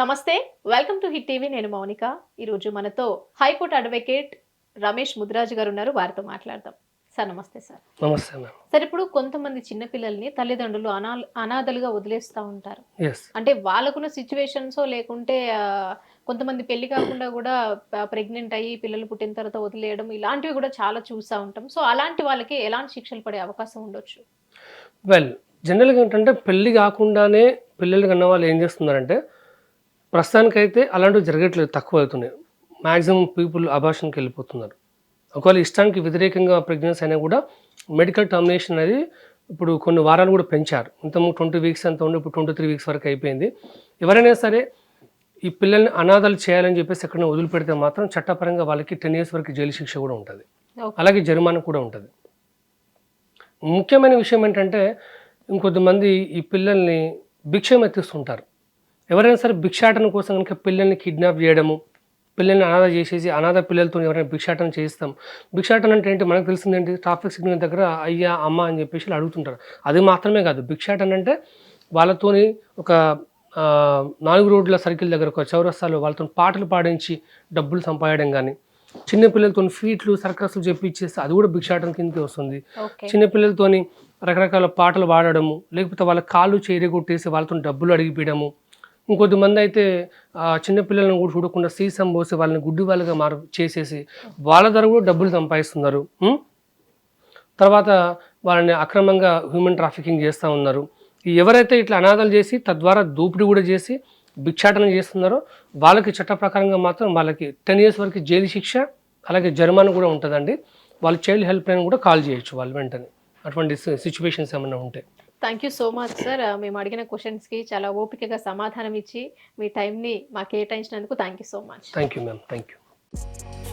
నమస్తే welcome to hit TV. నేను మౌనిక. ఈరోజు మనతో హైకోర్టు అడ్వకేట్ రమేష్ ముదిరాజు గారు ఉన్నారు. వారితో మాట్లాడదాం. సార్ నమస్తే సార్. నమస్తే సార్ ఇప్పుడు కొంతమంది చిన్నపిల్లల్ని తల్లిదండ్రులు అనా అనాథలుగా వదిలేస్తూ ఉంటారు. అంటే వాళ్ళకున్న సిచ్యువేషన్స్ లేకుంటే కొంతమంది పెళ్ళి కాకుండా కూడా ప్రెగ్నెంట్ అయ్యి పిల్లలు పుట్టిన తర్వాత వదిలేయడం ఇలాంటివి కూడా చాలా చూస్తూ ఉంటాం. సో అలాంటి వాళ్ళకి ఎలాంటి శిక్షలు పడే అవకాశం ఉండొచ్చు? వెల్ జనరల్గా ఏంటంటే పెళ్ళి కాకుండానే పిల్లలు కన్న వాళ్ళు ఏం చేస్తున్నారంటే ప్రస్తుతానికైతే అలాంటివి జరగట్లేదు తక్కువ అవుతున్నాయి. మ్యాక్సిమం పీపుల్ అబార్షన్కి వెళ్ళిపోతున్నారు. ఒకవేళ ఇష్టానికి వ్యతిరేకంగా ప్రెగ్నెన్సీ అయినా కూడా మెడికల్ టర్మినేషన్ అనేది ఇప్పుడు కొన్ని వారాలు కూడా పెంచారు. ఇంతకుముందు ట్వంటీ వీక్స్ అంత ఉండి ఇప్పుడు ట్వంటీ త్రీ వీక్స్ వరకు అయిపోయింది. ఎవరైనా సరే ఈ పిల్లల్ని అనాథాలు చేయాలని చెప్పేసి ఎక్కడైనా వదిలిపెడితే మాత్రం చట్టపరంగా వాళ్ళకి టెన్ ఇయర్స్ వరకు జైలు శిక్ష కూడా ఉంటుంది. అలాగే జరిమానా కూడా ఉంటుంది. ముఖ్యమైన విషయం ఏంటంటే ఇంకొద్దిమంది ఈ పిల్లల్ని భిక్షం ఎత్తిస్తుంటారు ఎవరైనా సరే భిక్షాటన కోసం కనుక పిల్లల్ని కిడ్నాప్ చేయడము పిల్లల్ని అనాథ చేసేసి అనాథ పిల్లలతో ఎవరైనా భిక్షాటన చేయిస్తాం భిక్షాటన అంటే ఏంటి? మనకు తెలిసింది ఏంటి? ట్రాఫిక్ సిగ్నల్ దగ్గర అయ్యా అమ్మ అని చెప్పేసి వాళ్ళు అడుగుతుంటారు. అది మాత్రమే కాదు. భిక్షాటన అంటే వాళ్ళతోని ఒక నాలుగు రోడ్ల సర్కిల్ దగ్గర ఒక చౌరస్తాలో వాళ్ళతో పాటలు పాడించి డబ్బులు సంపాదడం కానీ చిన్న పిల్లలతో ఫీట్లు సర్కస్లు చెప్పించేస్తే అది కూడా భిక్షాటన కిందకి వస్తుంది. చిన్నపిల్లలతోని రకరకాల పాటలు పాడడము లేకపోతే వాళ్ళ కాళ్ళు చేరగొట్టేసి వాళ్ళతో డబ్బులు అడిగిపోయడము ఇంకొద్ది మంది అయితే చిన్నపిల్లలను కూడా చూడకుండా సీసం పోసి వాళ్ళని గుడ్డి వాళ్ళగా మారు చేసేసి వాళ్ళ ద్వారా కూడా డబ్బులు సంపాదిస్తున్నారు. తర్వాత వాళ్ళని అక్రమంగా హ్యూమన్ ట్రాఫికింగ్ చేస్తూ ఉన్నారు. ఎవరైతే ఇట్లా అనాథాలు చేసి తద్వారా దోపిడీ కూడా చేసి భిక్షాటన చేస్తున్నారో వాళ్ళకి చట్ట ప్రకారంగా మాత్రం వాళ్ళకి టెన్ ఇయర్స్ వరకు జైలు శిక్ష అలాగే జరిమానా కూడా ఉంటుందండి. వాళ్ళు చైల్డ్ హెల్ప్ లైన్ కూడా కాల్ చేయొచ్చు వాళ్ళు వెంటనే. అటువంటి సిచ్యువేషన్స్ ఏమైనా ఉంటే. Thank you so much sir మేము అడిగిన క్వశ్చన్స్కి చాలా ఓపికగా సమాధానం ఇచ్చి మీ టైంని మాకు కేటాయించినందుకు thank you so much thank you ma'am thank you